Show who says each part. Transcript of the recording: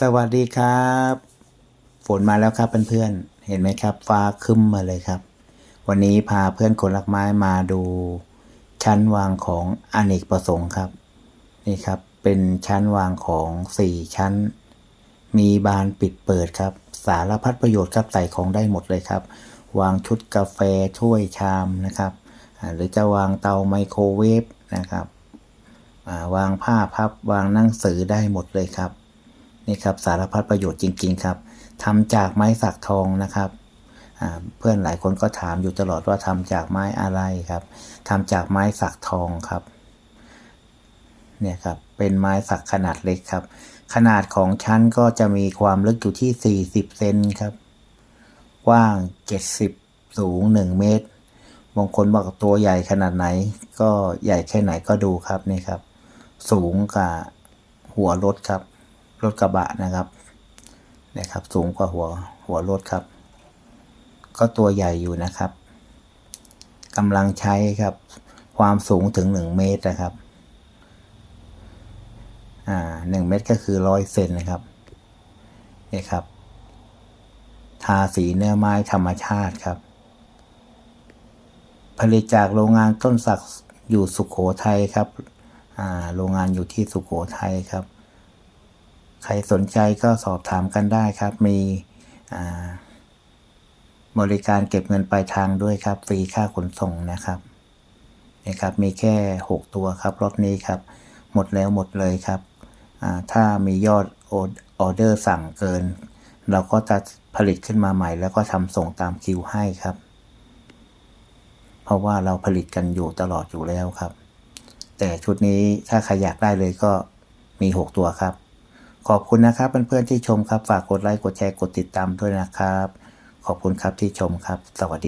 Speaker 1: สวัสดีครับ ฝนมาแล้วครับเพื่อนๆเห็นไหมครับ ฟ้าคึ้มมาเลยครับ วันนี้พาเพื่อนคนรักไม้มาดู ชั้นวางของอเนกประสงค์ครับ นี่ครับเป็นชั้นวางของสี่ชั้น มีบานปิดเปิดครับ สารพัดประโยชน์ครับใส่ของได้หมดเลยครับ วางชุดกาแฟถ้วยชามนะครับ หรือจะวางเตาไมโครเวฟนะครับวางผ้าพับวางหนังสือได้หมดเลยครับ นี่ครับสารพัดประโยชน์จริง ๆ ครับทำจากไม้สักทองนะครับเพื่อนหลายคนก็ถามอยู่ตลอดว่าทำจากไม้อะไรครับทำจากไม้สักทองครับเนี่ยครับเป็นไม้สักขนาดเล็กครับ ขนาดของชั้นก็จะมีความลึกอยู่ที่ 40 เซนครับกว้าง 70 สูง 1 เมตรบางคนบอกตัวใหญ่ขนาดไหน ก็ใหญ่แค่ไหนก็ดูครับนี่ครับ สูงกับหัวรถครับ รถกระบะนะครับนี่ยครับ สูงกว่าหัวหัวรถครับ ก็ตัวใหญ่อยู่นะครับกำลังใช้ครับ ความสูงถึง 1 เมตรนะครับอ่าหนึ่งเมตรก็คือร้อยเซนนะครับนี่ครับ ทาสีเนื้อไม้ธรรมชาติครับ ผลิตจากโรงงานต้นสักอยู่สุขโขทัยครับอ่าโรงงานอยู่ที่สุขโขทัยครับ ใครสนใจก็สอบถามกันได้ครับ มีบริการเก็บเงินปลายทางด้วยครับ ฟรีค่าขนส่งนะครับนี่ครับ มีแค่ 6 ตัวครับรถนี้ครับ หมดแล้วหมดเลยครับ ถ้ามียอดออออเดอร์สั่งเกิน เราก็จะผลิตขึ้นมาใหม่ แล้วก็ทำส่งตามคิวให้ครับ เพราะว่าเราผลิตกันอยู่ตลอดอยู่แล้วครับ แต่ชุดนี้ถ้าใครอยากได้เลยก็มี 6 ตัวครับ ขอบคุณนะครับเพื่อนๆที่ชมครับ ฝากกดไลค์ กดแชร์ กดติดตามด้วยนะครับ ขอบคุณครับที่ชมครับ สวัสดี